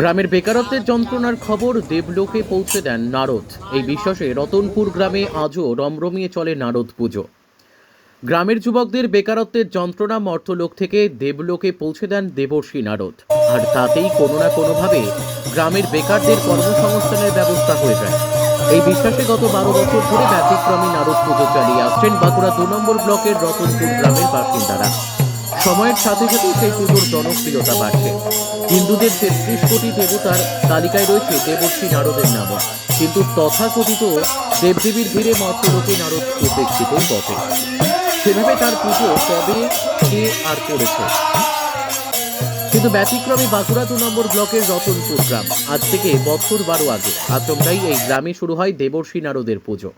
গ্রামের বেকারত্বের যন্ত্রণার খবর দেবলোকে পৌঁছে দেন নারদ। এই বিশ্বাসে রতনপুর গ্রামে আজও রমরমিয়ে চলে নারদ পুজো। গ্রামের যুবকদের বেকারত্বের যন্ত্রণা মর্তলোক থেকে দেবলোকে পৌঁছে দেন দেবর্ষী নারদ। আর তাতেই কোনো না কোনোভাবে গ্রামের বেকারদের কর্মসংস্থানের ব্যবস্থা হয়ে যায়। এই বিশ্বাসে গত বারো বছর ধরে ব্যতিক্রমী নারদ পুজো চালিয়ে আসছেন বাঁকুড়া দু নম্বর ব্লকের রতনপুর গ্রামের বাসিন্দারা। সময়ের সাথে সাথে সেই পুজোর জনপ্রিয়তা বাড়ছে। হিন্দুদের তেত্রিশ কোটি দেবতার তালিকায় রয়েছে দেবশ্রী নারদের নাম কিন্তু তথাকথিত দেবদেবীর ভিড়ে মর্তলোকে নারদ উপেক্ষিত বটে সেভাবে তার পুজো কবে, কে আর করেছে? কিন্তু ব্যতিক্রমী বাঁকুড়া দু নম্বর ব্লকের রতনপুর গ্রাম আজ থেকে বছর বারো আগে আচমকাই এই গ্রামে শুরু হয় দেবর্ষী নারদের পুজো।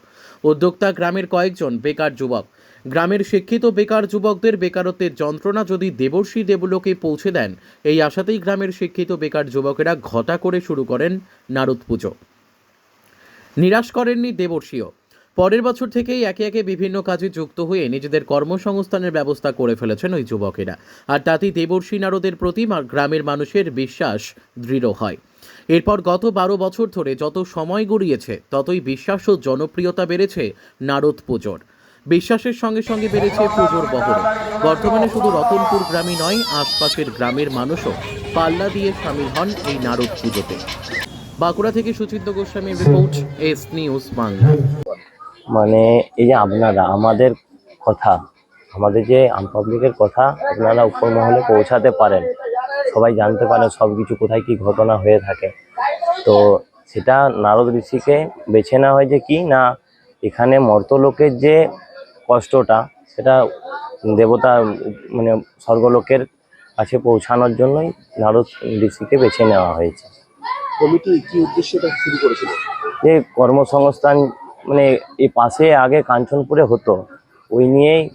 উদ্যোক্তা গ্রামের কয়েকজন বেকার যুবক। গ্রামের শিক্ষিত বেকার যুবকদের বেকারত্বের যন্ত্রণা যদি দেবর্ষী দেবলোকে পৌঁছে দেন, এই আশাতেই গ্রামের শিক্ষিত বেকার যুবকেরা ঘটা করে শুরু করেন নারদ পুজো। নিরাশ করেননি দেবর্ষীও। পরের বছর থেকেই একে একে বিভিন্ন কাজে যুক্ত হয়ে নিজেদের কর্মসংস্থানের ব্যবস্থা করে ফেলেছেন ওই যুবকেরা। আর তাতেই দেবর্ষী নারদের প্রতি গ্রামের মানুষের বিশ্বাস দৃঢ় হয়। এরপর গত বারো বছর ধরে যত সময় গড়িয়েছে, ততই বিশ্বাস ও জনপ্রিয়তা বেড়েছে নারদ পুজোর। বিশ্বাসের সঙ্গে সঙ্গে বেড়েছে পুজোর বহর। বর্তমানে শুধু রতনপুর গ্রামই নয়, আশপাশের গ্রামের মানুষও পাল্লা দিয়ে সামিল হন এই নারদ পুজোতে। বাঁকুড়া থেকে সুচিন্ত গোস্বামীর রিপোর্ট, এস নিউজ বাংলা। মানে এই যে আপনারা আমাদের কথা আমাদের যে পাবলিকের কথা আপনারা উপর মহলে পৌঁছাতে পারেন। সবাই জানতে পারেন সব কিছু কোথায় কি ঘটনা হয়ে থাকে। তো সেটা নারদ ঋষিকে বেছে নেওয়া হয়েছে কি না এখানে মর্তলোকের যে কষ্টটা সেটা দেবতা মানে স্বর্গলোকের কাছে পৌঁছানোর জন্যই নারদ ঋষিকে বেছে নেওয়া হয়েছে। কমিটি কি উদ্দেশ্যে এটা শুরু করেছিল? যে কর্মসংস্থান মানে এই পাশে আগে কাঞ্চনপুরে হতো। ওই নিয়েই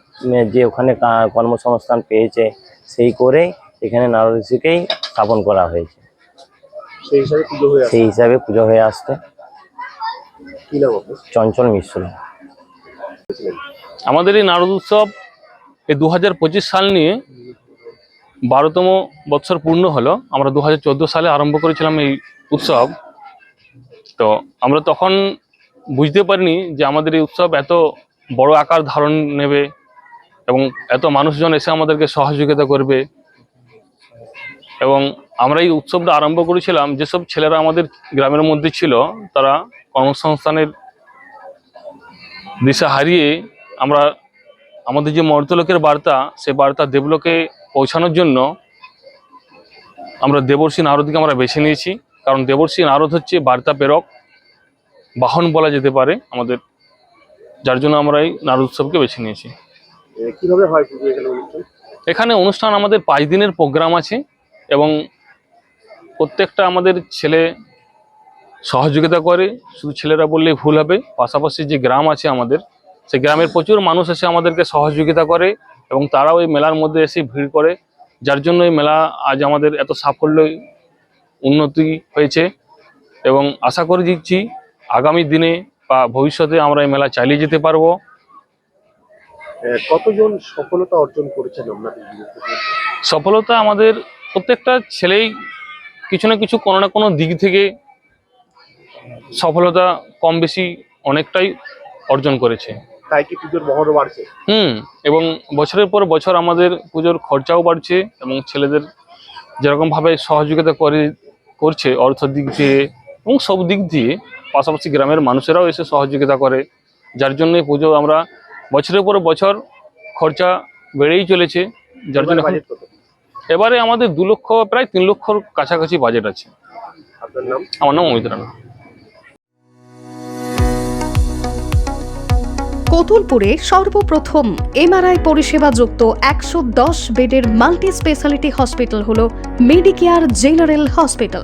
যে ওখানে কা- কর্মসংস্থান পেয়েছে সেই করে এখানে নারদীকে স্থাপন করা হয়েছে। সেই হিসাবে পুজো হয়ে আসছে। হয়ে চঞ্চল মিশ্র। আমাদের এই নারদ উৎসব এই দু হাজার পঁচিশ সাল নিয়ে বারোতম বৎসর পূর্ণ হলো। আমরা দু হাজার চোদ্দ সালে আরম্ভ করেছিলাম এই উৎসব। তো আমরা তখন বুঝতে পারিনি যে আমাদের এই উৎসব এত বড় আকার ধারণ নেবে এবং এত মানুষজন এসে আমাদেরকে সহযোগিতা করবে। এবং আমরা এই উৎসবটা আরম্ভ করেছিলাম, যেসব ছেলেরা আমাদের গ্রামের মধ্যে ছিল, তারা কর্মসংস্থানের দিশা হারিয়ে আমরা আমাদের যে মর্তলোকের বার্তা সে বার্তা দেবলোকে পৌঁছানোর জন্য আমরা দেবর্ষী নারদকে আমরা বেছে নিয়েছি। কারণ দেবর্ষী নারদ হচ্ছে বার্তা প্রেরক। বাহন বলা যেতে পারে আমাদের যার জন্য আমরা এই নারদ উৎসবকে বেছে নিয়েছি। কীভাবে হয় এখানে অনুষ্ঠান? আমাদের পাঁচ দিনের প্রোগ্রাম আছে এবং প্রত্যেকটা আমাদের ছেলে সহযোগিতা করে শুধু ছেলেরা বললেই ভুল হবে। পাশাপাশি যে গ্রাম আছে আমাদের সেই গ্রামের প্রচুর মানুষ এসে আমাদেরকে সহযোগিতা করে এবং তারাও এই মেলার মধ্যে এসে ভিড় করে যার জন্য এই মেলা আজ আমাদের এত সাফল্য উন্নতি হয়েছে এবং আশা করে দিচ্ছি আগামী দিনে বা ভবিষ্যতে আমরা এই মেলা চালিয়ে যেতে পারব। কতজন সফলতা অর্জন করেছেন আপনাদের সফলতা আমাদের প্রত্যেকটা ছেলেই কিছু না কিছু কোনো না কোনো দিক থেকে সফলতা কম বেশি অনেকটাই অর্জন করেছে। তাই কি পুজোর মহরও বাড়ছে? হুম এবং বছরের পর বছর আমাদের পুজোর খরচাও বাড়ছে এবং ছেলেদের যেরকমভাবে সহযোগিতা করে করছে অর্থ দিক দিয়ে এবং সব দিক দিয়ে পাশাপাশি গ্রামের মানুষেরাও এসে সহযোগিতা করে যার জন্য এই পুজো আমরা বছরের পর বছর খরচা বেড়েই চলেছে যার জন্য এবারে আমাদের দু লক্ষ প্রায় তিন লক্ষর কাছাকাছি বাজেট আছে। আমার নাম অমিত রানা। কতুলপুরে সর্বপ্রথম এমআরআই পরিষেবা যুক্ত একশো দশ বেডের মাল্টি স্পেশালিটি হসপিটাল হল মেডিকেয়ার জেনারেল হসপিটাল